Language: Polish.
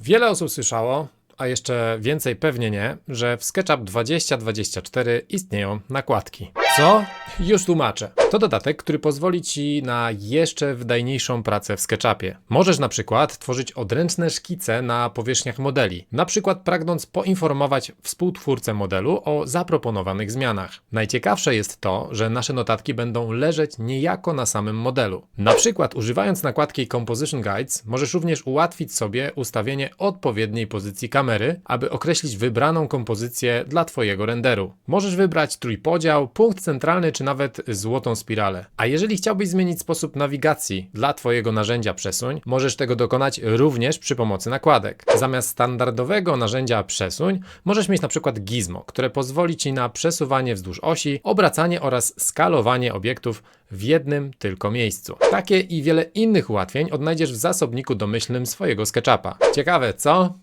Wiele osób słyszało, a jeszcze więcej pewnie nie, że w SketchUp 2024 istnieją nakładki. Co? Już tłumaczę. To dodatek, który pozwoli Ci na jeszcze wydajniejszą pracę w SketchUpie. Możesz na przykład tworzyć odręczne szkice na powierzchniach modeli, na przykład pragnąc poinformować współtwórcę modelu o zaproponowanych zmianach. Najciekawsze jest to, że nasze notatki będą leżeć niejako na samym modelu. Na przykład używając nakładki Composition Guides możesz również ułatwić sobie ustawienie odpowiedniej pozycji kamery, aby określić wybraną kompozycję dla Twojego renderu. Możesz wybrać trójpodział, punkt centralny czy nawet złotą spiralę. A jeżeli chciałbyś zmienić sposób nawigacji dla Twojego narzędzia przesuń, możesz tego dokonać również przy pomocy nakładek. Zamiast standardowego narzędzia przesuń, możesz mieć na przykład gizmo, które pozwoli Ci na przesuwanie wzdłuż osi, obracanie oraz skalowanie obiektów w jednym tylko miejscu. Takie i wiele innych ułatwień odnajdziesz w zasobniku domyślnym swojego SketchUpa. Ciekawe, co?